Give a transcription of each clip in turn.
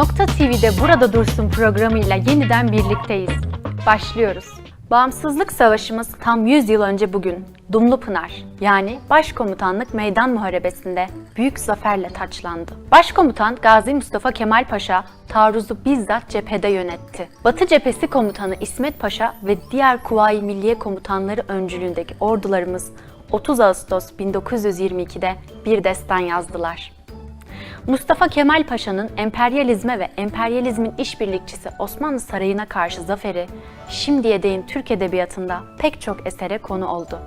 Nokta TV'de Burada Dursun programıyla yeniden birlikteyiz. Başlıyoruz. Bağımsızlık Savaşımız tam 100 yıl önce bugün Dumlupınar yani Başkomutanlık Meydan Muharebesi'nde büyük zaferle taçlandı. Başkomutan Gazi Mustafa Kemal Paşa taarruzu bizzat cephede yönetti. Batı Cephesi Komutanı İsmet Paşa ve diğer Kuvayi Milliye Komutanları öncülüğündeki ordularımız 30 Ağustos 1922'de bir destan yazdılar. Mustafa Kemal Paşa'nın emperyalizme ve emperyalizmin işbirlikçisi Osmanlı Sarayı'na karşı zaferi şimdiye değin Türk Edebiyatı'nda pek çok esere konu oldu.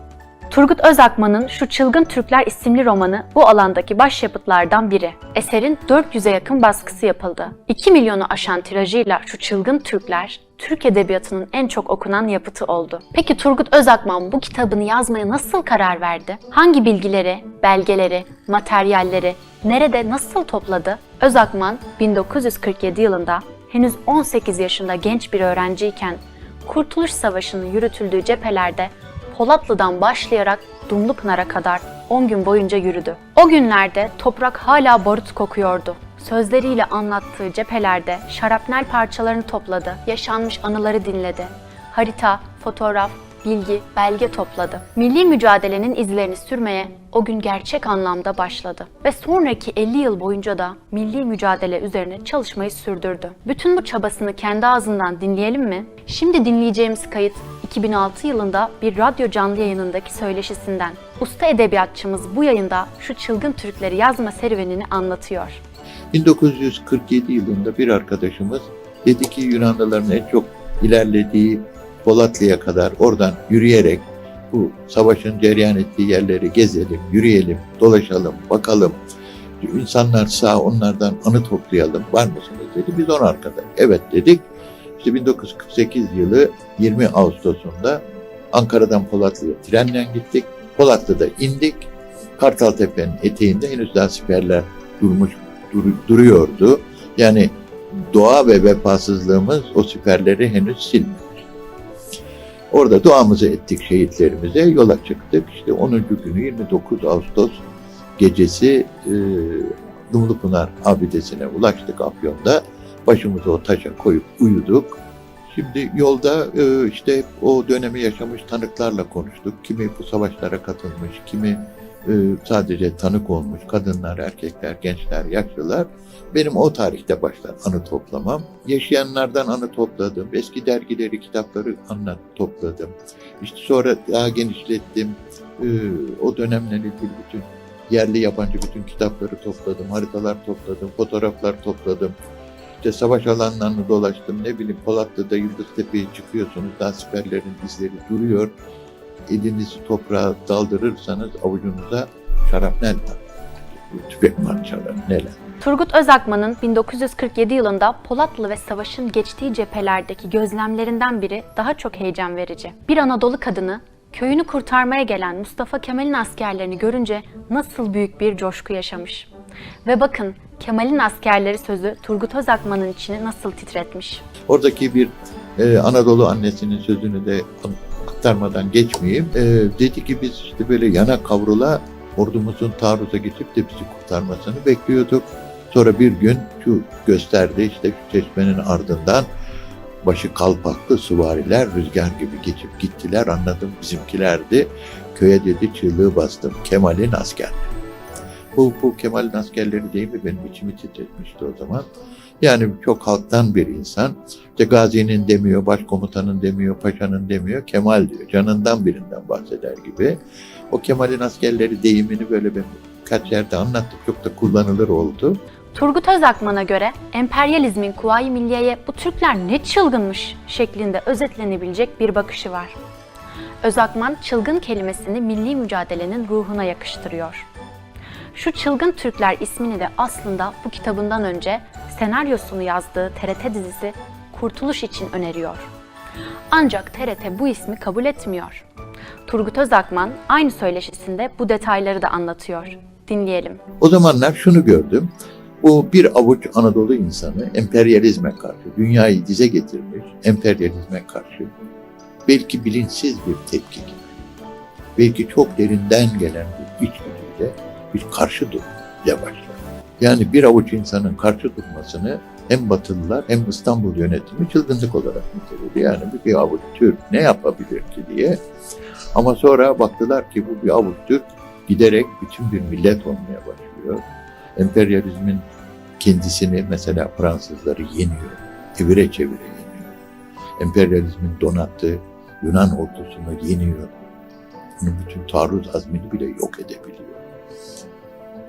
Turgut Özakman'ın Şu Çılgın Türkler isimli romanı bu alandaki başyapıtlardan biri. Eserin 400'e yakın baskısı yapıldı. 2 milyonu aşan tirajıyla Şu Çılgın Türkler, Türk Edebiyatı'nın en çok okunan yapıtı oldu. Peki Turgut Özakman bu kitabını yazmaya nasıl karar verdi? Hangi bilgileri, belgeleri, materyalleri, nerede nasıl topladı? Özakman 1947 yılında henüz 18 yaşında genç bir öğrenciyken Kurtuluş Savaşı'nın yürütüldüğü cephelerde Polatlı'dan başlayarak Dumlupınar'a kadar 10 gün boyunca yürüdü. O günlerde toprak hala barut kokuyordu. Sözleriyle anlattığı cephelerde şarapnel parçalarını topladı, yaşanmış anıları dinledi. Harita, fotoğraf, bilgi, belge topladı. Milli mücadelenin izlerini sürmeye o gün gerçek anlamda başladı. Ve sonraki 50 yıl boyunca da milli mücadele üzerine çalışmayı sürdürdü. Bütün bu çabasını kendi ağzından dinleyelim mi? Şimdi dinleyeceğimiz kayıt 2006 yılında bir radyo canlı yayınındaki söyleşisinden. Usta edebiyatçımız bu yayında şu çılgın Türkleri yazma serüvenini anlatıyor. 1947 yılında bir arkadaşımız dedi ki Yunanlıların en çok ilerlediği Polatlı'ya kadar oradan yürüyerek bu savaşın cereyan ettiği yerleri gezelim, yürüyelim, dolaşalım, bakalım. İnsanlar sağ onlardan anı toplayalım. Var mısınız dedi. Biz on arkadaş. Evet dedik. İşte 1948 yılı 20 Ağustos'unda Ankara'dan Polatlı'ya trenle gittik. Polatlı'da indik. Kartaltepe'nin eteğinde henüz daha siperler durmuş dur- duruyordu. Yani doğa ve vefasızlığımız o siperleri henüz silmemiş. Orada duamızı ettik şehitlerimize, yola çıktık. İşte 10. günü 29 Ağustos gecesi e, Dumlupınar abidesine ulaştık Afyon'da. Başımızı o taşa koyup uyuduk. Şimdi yolda e, işte o dönemi yaşamış tanıklarla konuştuk. Kimi bu savaşlara katılmış, kimi e, sadece tanık olmuş kadınlar, erkekler, gençler, yaşlılar. Benim o tarihte başlar anı toplamam. Yaşayanlardan anı topladım. Eski dergileri, kitapları anlat topladım. İşte sonra daha genişlettim. Ee, o dönemle ilgili bütün yerli yabancı bütün kitapları topladım. Haritalar topladım, fotoğraflar topladım. İşte savaş alanlarını dolaştım. Ne bileyim Polatlı'da Yıldıztepe'ye çıkıyorsunuz. Daha siperlerin izleri duruyor. Elinizi toprağa daldırırsanız avucunuza şarapnel var. Tüfek parçaları neler. Turgut Özakman'ın 1947 yılında Polatlı ve savaşın geçtiği cephelerdeki gözlemlerinden biri daha çok heyecan verici. Bir Anadolu kadını köyünü kurtarmaya gelen Mustafa Kemal'in askerlerini görünce nasıl büyük bir coşku yaşamış. Ve bakın Kemal'in askerleri sözü Turgut Özakman'ın içini nasıl titretmiş. Oradaki bir e, Anadolu annesinin sözünü de aktarmadan geçmeyeyim. E, dedi ki biz işte böyle yana kavrula ordumuzun taarruza geçip de bizi kurtarmasını bekliyorduk. Sonra bir gün şu gösterdi işte şu çeşmenin ardından başı kalpaklı süvariler rüzgar gibi geçip gittiler. Anladım bizimkilerdi. Köye dedi çığlığı bastım. Kemal'in askerleri. Bu Kemal'in askerleri değil mi benim içimi titretmişti o zaman. Yani çok halktan bir insan. İşte Gazi'nin demiyor, başkomutanın demiyor, paşanın demiyor, Kemal diyor. Canından birinden bahseder gibi. O Kemal'in askerleri deyimini böyle ben birkaç yerde anlattım. Çok da kullanılır oldu. Turgut Özakman'a göre emperyalizmin Kuvayi Milliye'ye bu Türkler ne çılgınmış şeklinde özetlenebilecek bir bakışı var. Özakman çılgın kelimesini milli mücadelenin ruhuna yakıştırıyor. Şu Çılgın Türkler ismini de aslında bu kitabından önce senaryosunu yazdığı TRT dizisi Kurtuluş için öneriyor. Ancak TRT bu ismi kabul etmiyor. Turgut Özakman aynı söyleşisinde bu detayları da anlatıyor. Dinleyelim. O zamanlar şunu gördüm. Bu bir avuç Anadolu insanı emperyalizme karşı, dünyayı dize getirmiş emperyalizme karşı belki bilinçsiz bir tepki gibi, belki çok derinden gelen bir iç gücüyle bir karşı durmaya başlar. Yani bir avuç insanın karşı durmasını hem Batılılar hem İstanbul yönetimi çılgınlık olarak niteledi. Yani bir, avuç Türk ne yapabilir ki diye. Ama sonra baktılar ki bu bir avuç Türk giderek bütün bir millet olmaya başlıyor. Emperyalizmin kendisini mesela Fransızları yeniyor. Evire çevire yeniyor. Emperyalizmin donattığı Yunan ordusunu yeniyor. Bunun bütün taarruz azmini bile yok edebiliyor.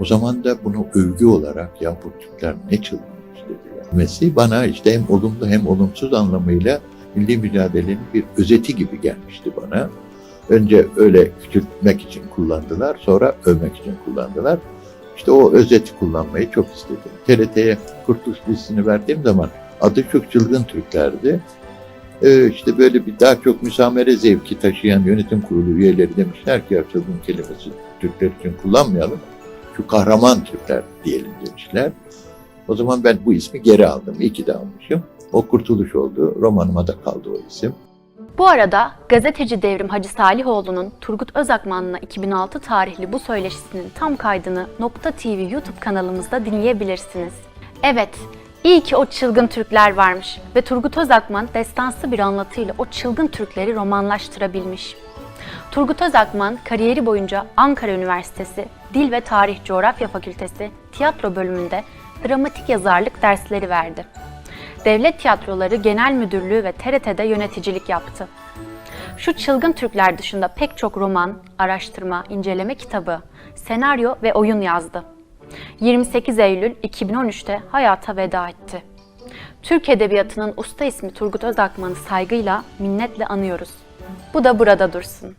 O zaman da bunu övgü olarak ya bu Türkler ne çılgınmış dediler. Bana işte hem olumlu hem olumsuz anlamıyla milli mücadelenin bir özeti gibi gelmişti bana. Önce öyle küçültmek için kullandılar, sonra övmek için kullandılar. İşte o özeti kullanmayı çok istedim. TRT'ye Kurtuluş dizisini verdiğim zaman adı çok çılgın Türklerdi. Ee, işte böyle bir daha çok müsamere zevki taşıyan yönetim kurulu üyeleri demişler ki ya çılgın kelimesi Türkler için kullanmayalım. Şu kahraman Türkler diyelim demişler. O zaman ben bu ismi geri aldım. İyi ki de almışım. O kurtuluş oldu. Romanıma da kaldı o isim. Bu arada gazeteci devrim Hacı Salihoğlu'nun Turgut Özakman'la 2006 tarihli bu söyleşisinin tam kaydını Nokta TV YouTube kanalımızda dinleyebilirsiniz. Evet, iyi ki o çılgın Türkler varmış ve Turgut Özakman destansı bir anlatıyla o çılgın Türkleri romanlaştırabilmiş. Turgut Özakman kariyeri boyunca Ankara Üniversitesi Dil ve Tarih Coğrafya Fakültesi tiyatro bölümünde dramatik yazarlık dersleri verdi. Devlet Tiyatroları Genel Müdürlüğü ve TRT'de yöneticilik yaptı. Şu çılgın Türkler dışında pek çok roman, araştırma, inceleme kitabı, senaryo ve oyun yazdı. 28 Eylül 2013'te hayata veda etti. Türk Edebiyatı'nın usta ismi Turgut Özakman'ı saygıyla, minnetle anıyoruz. Bu da burada dursun.